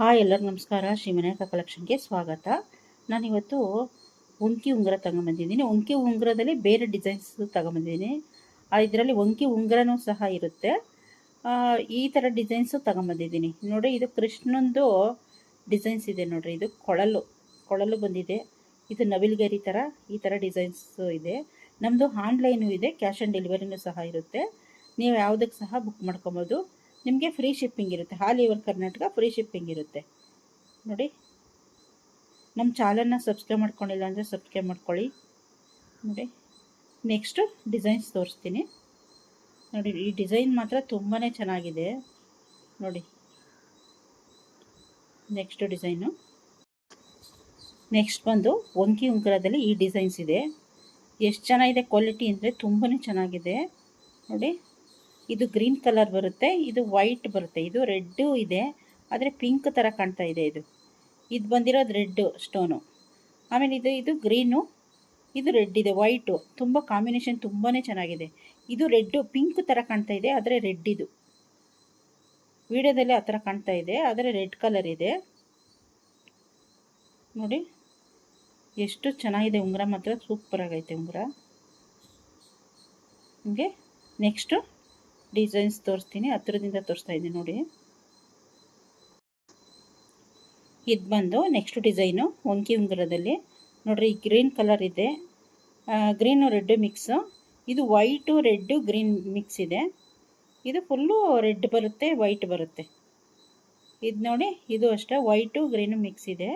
Hi ಎಲ್ಲರಿಗೂ ನಮಸ್ಕಾರ. ಶ್ರೀ ವಿನಾಯಕ ಕಲೆಕ್ಷನ್ಗೆ ಸ್ವಾಗತ. ನಾನಿವತ್ತು ಒಂಕಿ ಉಂಗುರ ತಗೊಂಬಂದಿದ್ದೀನಿ ಒಂಕಿ ಉಂಗುರದಲ್ಲಿ ಬೇರೆ ಡಿಸೈನ್ಸ್ ತಗೊಂಬಂದಿದ್ದೀನಿ ಇದರಲ್ಲಿ ಒಂಕಿ ಉಂಗುರನೂ ಸಹ ಇರುತ್ತೆ. ಈ ಥರ ಡಿಸೈನ್ಸು ತಗೊಂಬಂದಿದ್ದೀನಿ ನೋಡಿ, ಇದು ಕೃಷ್ಣಂದು ಡಿಸೈನ್ಸ್ ಇದೆ ನೋಡಿರಿ. ಇದು ಕೊಳಲು ಕೊಳಲು ಬಂದಿದೆ. ಇದು ನವಿಲ್ಗೇರಿ ಥರ ಈ ಥರ ಡಿಸೈನ್ಸು ಇದೆ. ನಮ್ಮದು ಆನ್ಲೈನು ಇದೆ, ಕ್ಯಾಶ್ ಆನ್ ಡೆಲಿವರಿನೂ ಸಹ ಇರುತ್ತೆ. ನೀವು ಯಾವುದಕ್ಕೆ ಸಹ ಬುಕ್ ಮಾಡ್ಕೊಬೋದು. ನಿಮಗೆ ಫ್ರೀ ಶಿಪ್ಪಿಂಗ್ ಇರುತ್ತೆ. All over Karnataka free shipping ಇರುತ್ತೆ. ನೋಡಿ. ನಮ್ಮ ಚಾನಲ್ನ ಸಬ್ಸ್ಕ್ರೈಬ್ ಮಾಡ್ಕೊಂಡಿಲ್ಲ ಅಂದರೆ ಸಬ್ಸ್ಕ್ರೈಬ್ ಮಾಡ್ಕೊಳ್ಳಿ. ನೋಡಿ. ನೆಕ್ಸ್ಟು ಡಿಸೈನ್ಸ್ ತೋರಿಸ್ತೀನಿ. ನೋಡಿ, ಈ ಡಿಸೈನ್ ಮಾತ್ರ ತುಂಬಾ ಚೆನ್ನಾಗಿದೆ. ನೋಡಿ. ನೆಕ್ಸ್ಟ್ ಡಿಸೈನು ನೆಕ್ಸ್ಟ್ ಬಂದು ಒಂಕಿ ಉಂಕರದಲ್ಲಿ ಈ ಡಿಸೈನ್ಸ್ ಇದೆ. ಎಷ್ಟು ಚೆನ್ನಾಗಿದೆ ಕ್ವಾಲಿಟಿ ಅಂದರೆ ತುಂಬಾ ಚೆನ್ನಾಗಿದೆ. ನೋಡಿ. ಇದು ಗ್ರೀನ್ ಕಲರ್ ಬರುತ್ತೆ, ಇದು ವೈಟ್ ಬರುತ್ತೆ, ಇದು ರೆಡ್ಡು ಇದೆ, ಆದರೆ ಪಿಂಕ್ ಥರ ಕಾಣ್ತಾ ಇದೆ ಇದು. ಇದು ಬಂದಿರೋದು ರೆಡ್ಡು ಸ್ಟೋನು. ಆಮೇಲೆ ಇದು ಇದು ಗ್ರೀನು, ಇದು ರೆಡ್ ಇದೆ, ವೈಟು. ತುಂಬ ಕಾಂಬಿನೇಷನ್ ತುಂಬಾ ಚೆನ್ನಾಗಿದೆ. ಇದು ರೆಡ್ಡು, ಪಿಂಕ್ ಥರ ಕಾಣ್ತಾ ಇದೆ, ಆದರೆ ರೆಡ್ ಇದು. ವಿಡಿಯೋದಲ್ಲಿ ಆ ಥರ ಕಾಣ್ತಾ ಇದೆ, ಆದರೆ ರೆಡ್ ಕಲರ್ ಇದೆ. ನೋಡಿ, ಎಷ್ಟು ಚೆನ್ನಾಗಿದೆ ಉಂಗುರ, ಮಾತ್ರ ಸೂಪರ್ ಆಗೈತೆ ಉಂಗುರ. ನಿಮಗೆ ನೆಕ್ಸ್ಟು? ಡಿಸೈನ್ಸ್ ತೋರಿಸ್ತೀನಿ ಹತ್ತಿರದಿಂದ ತೋರಿಸ್ತಾ ಇದ್ದೀನಿ ನೋಡಿ. ಇದು ಬಂದು ನೆಕ್ಸ್ಟ್ ಡಿಸೈನು ಒಂಕಿ ಉಂಗುರದಲ್ಲಿ. ನೋಡ್ರಿ, ಈ ಗ್ರೀನ್ ಕಲರ್ ಇದೆ. ಗ್ರೀನು ರೆಡ್ ಮಿಕ್ಸು ಇದು ವೈಟು ರೆಡ್ಡು ಗ್ರೀನ್ ಮಿಕ್ಸ್ ಇದೆ. ಇದು ಫುಲ್ಲು ರೆಡ್ ಬರುತ್ತೆ ವೈಟ್ ಬರುತ್ತೆ. ಇದು ನೋಡಿ, ಇದು ಅಷ್ಟೇ ವೈಟು ಗ್ರೀನು ಮಿಕ್ಸ್ ಇದೆ.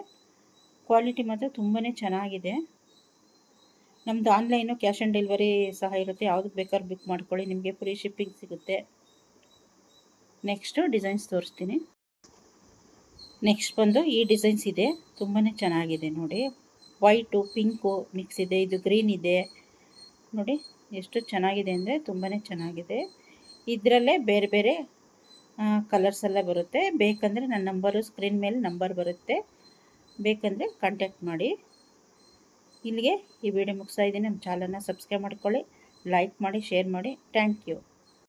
ಕ್ವಾಲಿಟಿ ಮಾತ್ರ ತುಂಬಾ ಚೆನ್ನಾಗಿದೆ. ನಮ್ಮದು ಆನ್ಲೈನು ಕ್ಯಾಶ್ ಆನ್ ಡೆಲಿವರಿ ಸಹ ಇರುತ್ತೆ. ಯಾವುದಕ್ಕೆ ಬೇಕಾದ್ರೂ ಬುಕ್ ಮಾಡ್ಕೊಳ್ಳಿ. ನಿಮಗೆ ಫ್ರೀ ಶಿಪ್ಪಿಂಗ್ ಸಿಗುತ್ತೆ. ನೆಕ್ಸ್ಟು ಡಿಸೈನ್ಸ್ ತೋರಿಸ್ತೀನಿ. ನೆಕ್ಸ್ಟ್ ಬಂದು ಈ ಡಿಸೈನ್ಸ್ ಇದೆ. ತುಂಬಾ ಚೆನ್ನಾಗಿದೆ ನೋಡಿ. ವೈಟು ಪಿಂಕು ಮಿಕ್ಸ್ ಇದೆ. ಇದು ಗ್ರೀನ್ ಇದೆ. ನೋಡಿ, ಎಷ್ಟು ಚೆನ್ನಾಗಿದೆ ಅಂದರೆ ತುಂಬಾ ಚೆನ್ನಾಗಿದೆ. ಇದರಲ್ಲೇ ಬೇರೆ ಬೇರೆ ಕಲರ್ಸ್ ಎಲ್ಲ ಬರುತ್ತೆ. ಬೇಕಂದರೆ ನನ್ನ ನಂಬರು ಸ್ಕ್ರೀನ್ ಮೇಲೆ ನಂಬರ್ ಬರುತ್ತೆ. ಬೇಕಂದರೆ ಕಾಂಟ್ಯಾಕ್ಟ್ ಮಾಡಿ. ಇಲ್ಲಿಗೆ ಈ ವಿಡಿಯೋ ಮುಗಿಸ್ತಾ ಇದ್ದೀನಿ. ನಮ್ಮ ಚಾನಲ್ನ ಸಬ್ಸ್ಕ್ರೈಬ್ ಮಾಡ್ಕೊಳ್ಳಿ ಲೈಕ್ ಮಾಡಿ ಶೇರ್ ಮಾಡಿ. Thank you